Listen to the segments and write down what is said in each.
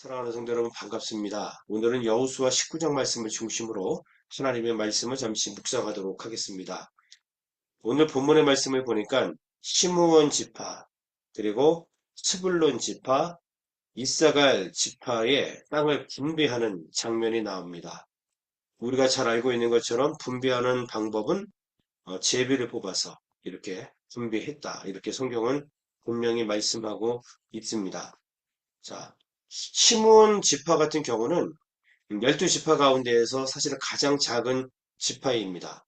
사랑하는 성도 여러분 반갑습니다. 오늘은 여호수아 19장 말씀을 중심으로 하나님의 말씀을 잠시 묵상하도록 하겠습니다. 오늘 본문의 말씀을 보니까 시므온 지파 그리고 스불론 지파 이사갈 지파의 땅을 분배하는 장면이 나옵니다. 우리가 잘 알고 있는 것처럼 분배하는 방법은 어, 제비를 뽑아서 이렇게 분배했다. 이렇게 성경은 분명히 말씀하고 있습니다. 자, 시므온 지파 같은 경우는 12지파 가운데에서 사실은 가장 작은 지파입니다.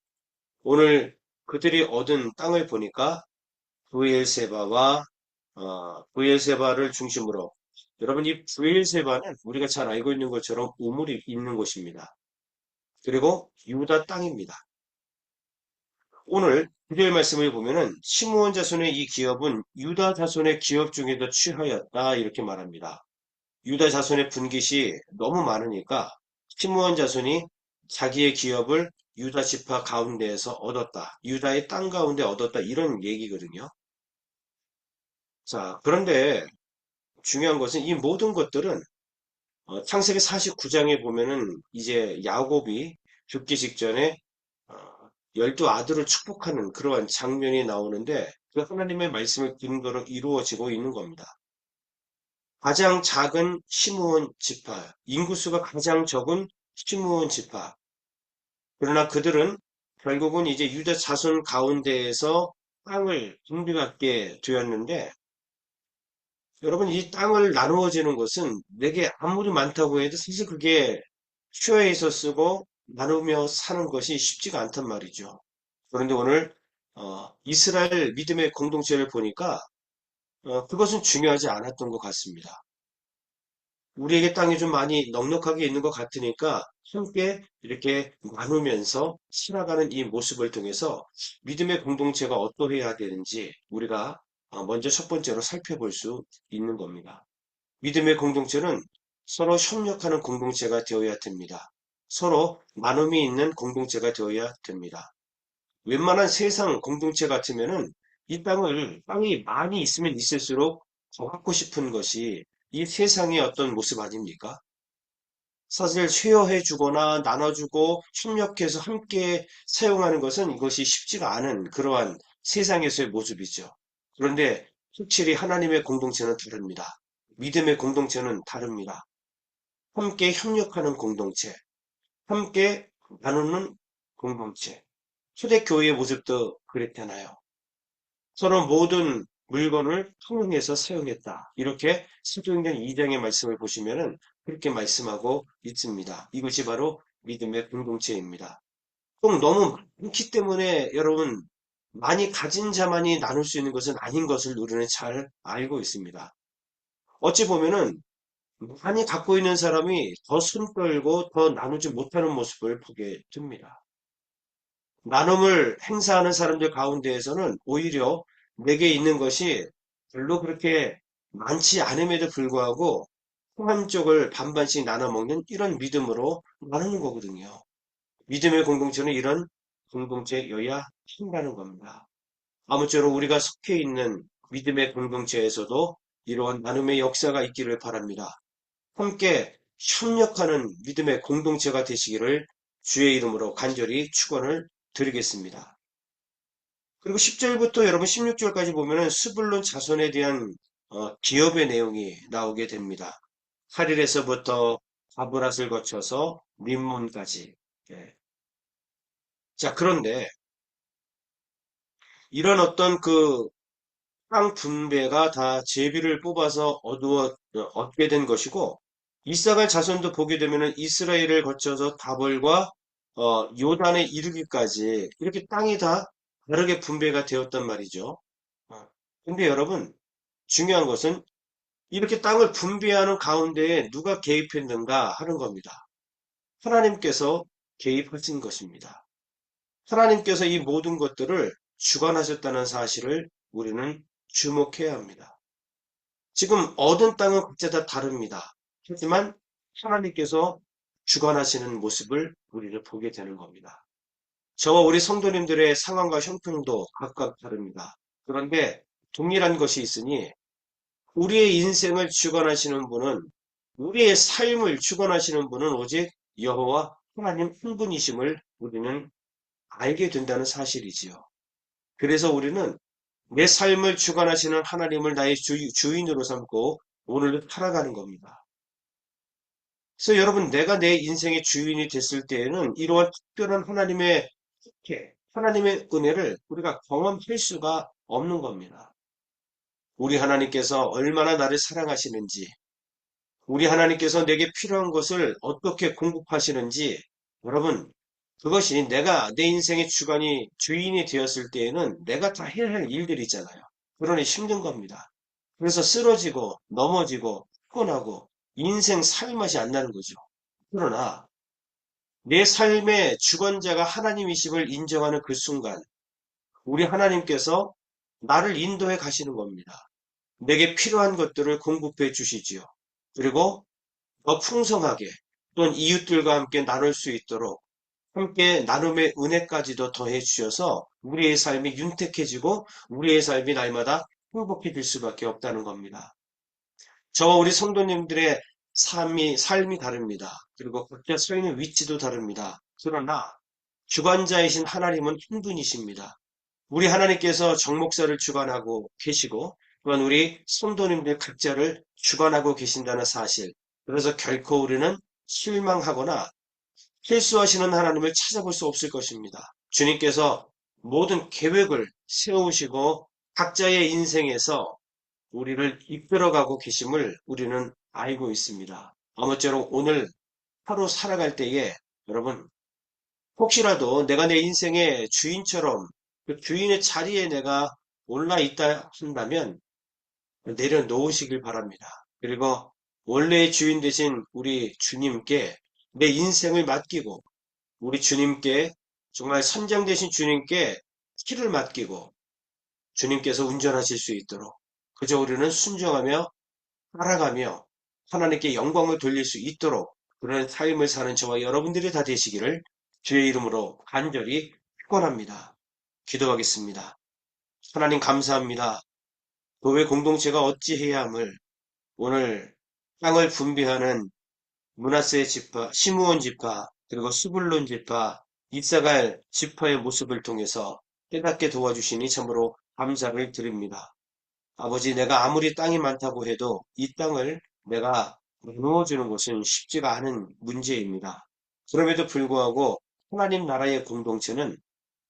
오늘 그들이 얻은 땅을 보니까 부엘세바와 어, 부엘세바를 중심으로 여러분 이 부엘세바는 우리가 잘 알고 있는 것처럼 우물이 있는 곳입니다. 그리고 유다 땅입니다. 오늘 구절 말씀을 보면은 시므온 자손의 이 기업은 유다 자손의 기업 중에도 취하였다 이렇게 말합니다. 유다 자손의 분깃이 너무 많으니까 시므온 자손이 자기의 기업을 유다 지파 가운데에서 얻었다. 유다의 땅 가운데 얻었다. 이런 얘기거든요. 자, 그런데 중요한 것은 이 모든 것들은 어, 창세기 49장에 보면은 이제 야곱이 죽기 직전에 어, 열두 아들을 축복하는 그러한 장면이 나오는데 그 하나님의 말씀을 근거로 이루어지고 있는 겁니다. 가장 작은 시므온 지파, 인구수가 가장 적은 시므온 지파. 그러나 그들은 결국은 이제 유다 자손 가운데에서 땅을 분배받게 되었는데 여러분 이 땅을 나누어지는 것은 내게 아무리 많다고 해도 사실 그게 슈어에서 쓰고 나누며 사는 것이 쉽지가 않단 말이죠. 그런데 오늘 어, 이스라엘 믿음의 공동체를 보니까 어, 그것은 중요하지 않았던 것 같습니다. 우리에게 땅이 좀 많이 넉넉하게 있는 것 같으니까 함께 이렇게 나누면서 살아가는 이 모습을 통해서 믿음의 공동체가 어떠해야 되는지 우리가 어, 먼저 첫 번째로 살펴볼 수 있는 겁니다. 믿음의 공동체는 서로 협력하는 공동체가 되어야 됩니다. 서로 나눔이 있는 공동체가 되어야 됩니다. 웬만한 세상 공동체 같으면은 이 땅을 땅이 많이 있으면 있을수록 더 갖고 싶은 것이 이 세상의 어떤 모습 아닙니까? 사실 쉐어해 주거나 나눠주고 협력해서 함께 사용하는 것은 이것이 쉽지가 않은 그러한 세상에서의 모습이죠. 그런데 확실히 하나님의 공동체는 다릅니다. 믿음의 공동체는 다릅니다. 함께 협력하는 공동체, 함께 나누는 공동체. 초대교회의 모습도 그랬잖아요. 서로 모든 물건을 통용해서 사용했다. 이렇게 사도행전 2장의 말씀을 보시면은 그렇게 말씀하고 있습니다. 이것이 바로 믿음의 공동체입니다. 꼭 너무 많기 때문에 여러분 많이 가진 자만이 나눌 수 있는 것은 아닌 것을 우리는 잘 알고 있습니다. 어찌 보면은 많이 갖고 있는 사람이 더 손 떨고 더 나누지 못하는 모습을 보게 됩니다. 나눔을 행사하는 사람들 가운데에서는 오히려 내게 있는 것이 별로 그렇게 많지 않음에도 불구하고 한쪽을 반반씩 나눠 먹는 이런 믿음으로 나누는 거거든요. 믿음의 공동체는 이런 공동체여야 한다는 겁니다. 아무쪼록 우리가 속해 있는 믿음의 공동체에서도 이러한 나눔의 역사가 있기를 바랍니다. 함께 협력하는 믿음의 공동체가 되시기를 주의 이름으로 간절히 축원을 드리겠습니다. 그리고 10절부터 여러분 16절까지 보면은 스불론 자손에 대한 어, 기업의 내용이 나오게 됩니다. 하릴에서부터 바브랏을 거쳐서 림몬까지. 예. 자, 그런데 이런 어떤 그 땅 분배가 다 제비를 뽑아서 얻어 얻게 된 것이고 이사갈 자손도 보게 되면은 이스라엘을 거쳐서 다벌과 어, 요단에 이르기까지 이렇게 땅이 다 다르게 분배가 되었단 말이죠. 어, 근데 여러분, 중요한 것은 이렇게 땅을 분배하는 가운데에 누가 개입했는가 하는 겁니다. 하나님께서 개입하신 것입니다. 하나님께서 이 모든 것들을 주관하셨다는 사실을 우리는 주목해야 합니다. 지금 얻은 땅은 각자 다 다릅니다. 하지만 하나님께서 주관하시는 모습을 우리를 보게 되는 겁니다. 저와 우리 성도님들의 상황과 형편도 각각 다릅니다. 그런데 동일한 것이 있으니 우리의 인생을 주관하시는 분은 우리의 삶을 주관하시는 분은 오직 여호와 하나님 한 분이심을 우리는 알게 된다는 사실이지요. 그래서 우리는 내 삶을 주관하시는 하나님을 나의 주, 주인으로 삼고 오늘도 살아가는 겁니다. 그래서 여러분, 내가 내 인생의 주인이 됐을 때에는 이러한 특별한 하나님의 특혜, 하나님의 은혜를 우리가 경험할 수가 없는 겁니다. 우리 하나님께서 얼마나 나를 사랑하시는지, 우리 하나님께서 내게 필요한 것을 어떻게 공급하시는지, 여러분, 그것이 내가 내 인생의 주관이, 주인이 되었을 때에는 내가 다 해야 할 일들이잖아요. 그러니 힘든 겁니다. 그래서 쓰러지고, 넘어지고, 피곤하고, 인생 살 맛이 안 나는 거죠. 그러나, 내 삶의 주관자가 하나님이심을 인정하는 그 순간, 우리 하나님께서 나를 인도해 가시는 겁니다. 내게 필요한 것들을 공급해 주시지요. 그리고 더 풍성하게 또는 이웃들과 함께 나눌 수 있도록 함께 나눔의 은혜까지도 더해 주셔서 우리의 삶이 윤택해지고 우리의 삶이 날마다 행복해질 수밖에 없다는 겁니다. 저와 우리 성도님들의 삶이, 삶이 다릅니다. 그리고 각자 서 있는 위치도 다릅니다. 그러나 주관자이신 하나님은 한 분이십니다. 우리 하나님께서 정목사를 주관하고 계시고 또한 우리 성도님들 각자를 주관하고 계신다는 사실. 그래서 결코 우리는 실망하거나 실수하시는 하나님을 찾아볼 수 없을 것입니다. 주님께서 모든 계획을 세우시고 각자의 인생에서 우리를 이끌어가고 계심을 우리는 알고 있습니다. 아무쪼록 오늘 하루 살아갈 때에 여러분 혹시라도 내가 내 인생의 주인처럼 그 주인의 자리에 내가 올라 있다 한다면 내려놓으시길 바랍니다. 그리고 원래의 주인 되신 우리 주님께 내 인생을 맡기고 우리 주님께 정말 선장 되신 주님께 키를 맡기고 주님께서 운전하실 수 있도록 그저 우리는 순종하며 따라가며 하나님께 영광을 돌릴 수 있도록 그런 삶을 사는 저와 여러분들이 다 되시기를 주의 이름으로 간절히 축원합니다. 기도하겠습니다. 하나님 감사합니다. 교회 공동체가 어찌해야 함을 오늘 땅을 분비하는 문하세 지파, 시므온 지파, 그리고 수불론 지파, 이사갈 지파의 모습을 통해서 깨닫게 도와주시니 참으로 감사를 드립니다. 아버지, 내가 아무리 땅이 많다고 해도 이 땅을 내가 나누어주는 것은 쉽지가 않은 문제입니다. 그럼에도 불구하고 하나님 나라의 공동체는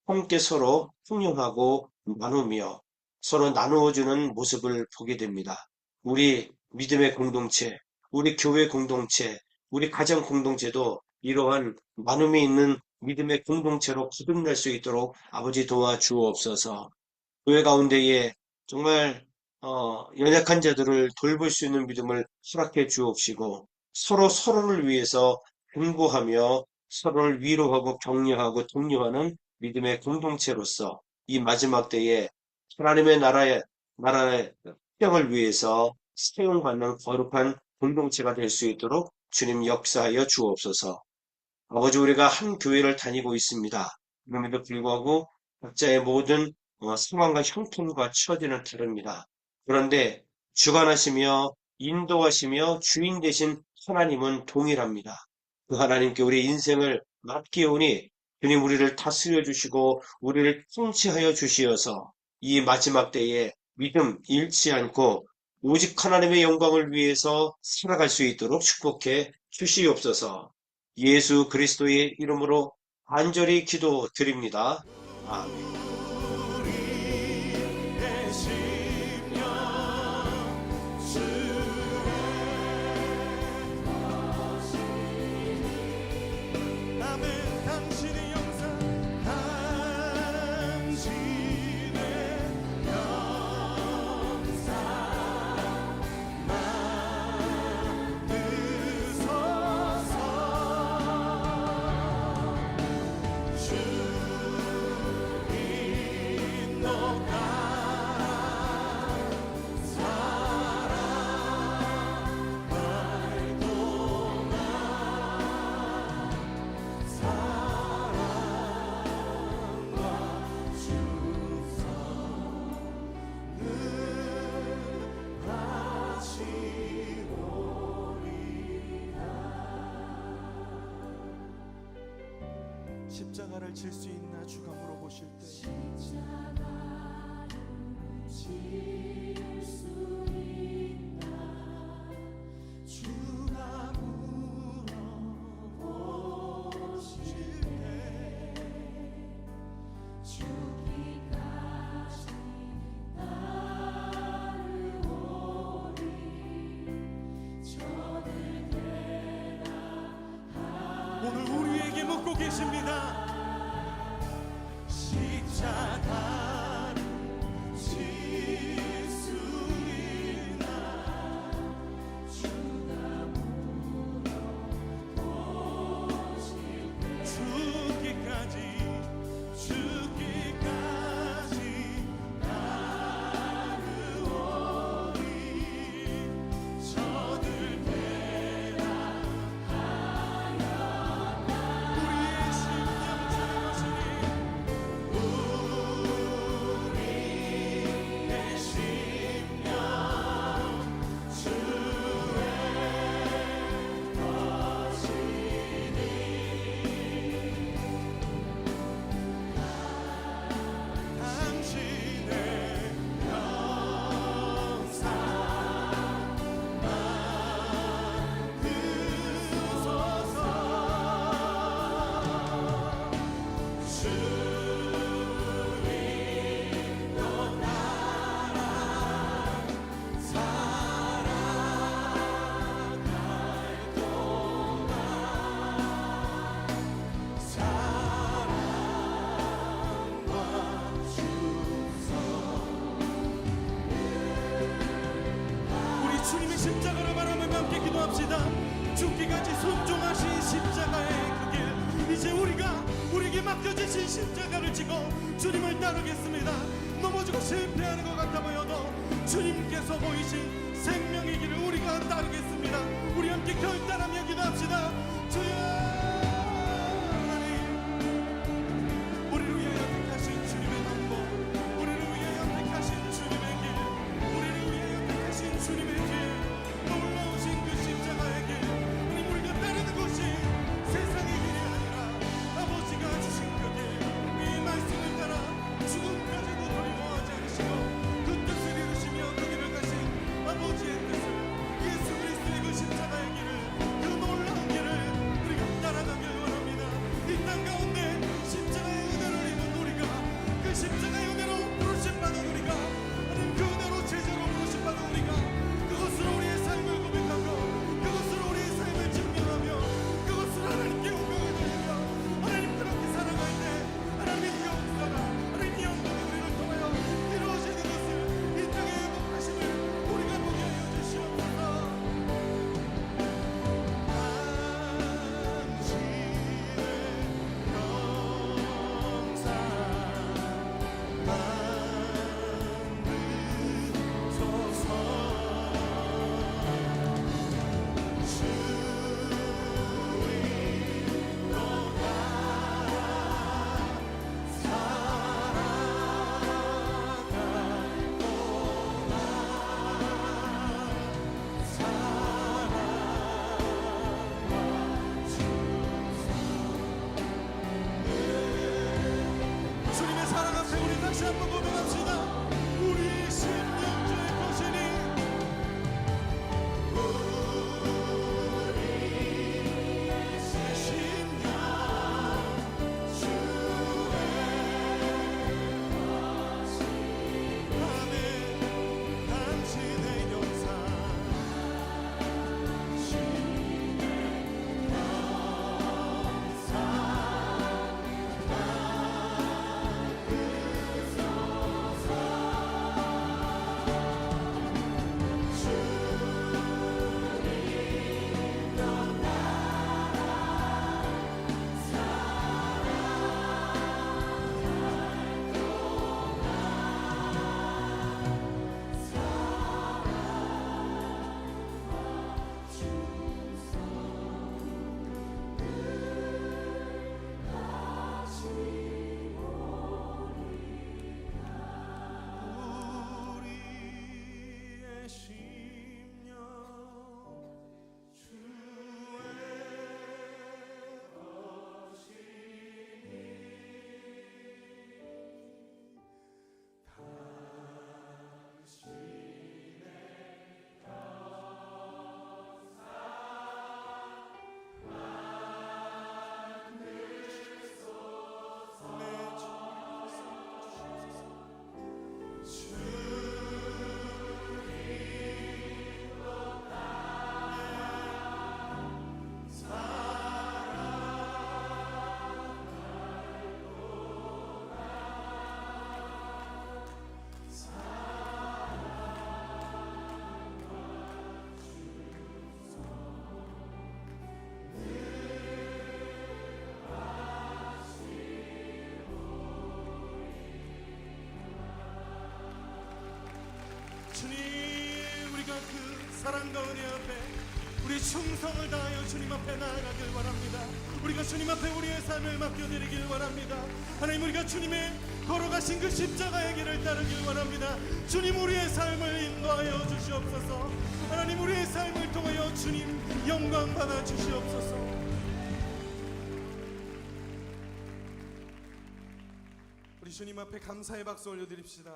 함께 서로 풍요하고 나누며 서로 나누어주는 모습을 보게 됩니다. 우리 믿음의 공동체, 우리 교회 공동체, 우리 가정 공동체도 이러한 나눔이 있는 믿음의 공동체로 거듭날 수 있도록 아버지 도와주옵소서. 교회 가운데에 정말 어, 연약한 자들을 돌볼 수 있는 믿음을 허락해 주옵시고 서로 서로를 위해서 공부하며 서로를 위로하고 격려하고 독려하는 믿음의 공동체로서 이 마지막 때에 하나님의 나라의 나라의 평을 위해서 사용받는 거룩한 공동체가 될 수 있도록 주님 역사하여 주옵소서. 아버지 우리가 한 교회를 다니고 있습니다. 그럼에도 불구하고 각자의 모든 어, 상황과 형편과 처지는 다릅니다. 그런데 주관하시며 인도하시며 주인 되신 하나님은 동일합니다. 그 하나님께 우리 인생을 맡기오니 주님 우리를 다스려 주시고 우리를 통치하여 주시어서 이 마지막 때에 믿음 잃지 않고 오직 하나님의 영광을 위해서 살아갈 수 있도록 축복해 주시옵소서. 예수 그리스도의 이름으로 간절히 기도 드립니다. 아멘. 십자가를 질 수 있나 주가 물어보실 때. 십자가를 질 수 있나 주가 물어보실 때. 죽기까지 나를 오리 저들 대답하 오늘 우리에게 묻고 계십니다. 순종합시다. 죽기까지 순종하신 십자가의 그 길. 이제 우리가 우리에게 맡겨주신 십자가를 지고 주님을 따르겠습니다. 넘어지고 실패하는 것 같아 보여도 주님께서 보이신 생명의 길을 우리가 따르겠습니다. 우리 함께 결단하며 기도합시다. 사랑과 은혜 앞에 우리 충성을 다하여 주님 앞에 나아가길 원합니다. 우리가 주님 앞에 우리의 삶을 맡겨드리길 원합니다. 하나님 우리가 주님의 걸어가신 그 십자가의 길을 따르길 원합니다. 주님 우리의 삶을 인도하여 주시옵소서. 하나님 우리의 삶을 통하여 주님 영광 받아 주시옵소서. 우리 주님 앞에 감사의 박수 올려드립시다.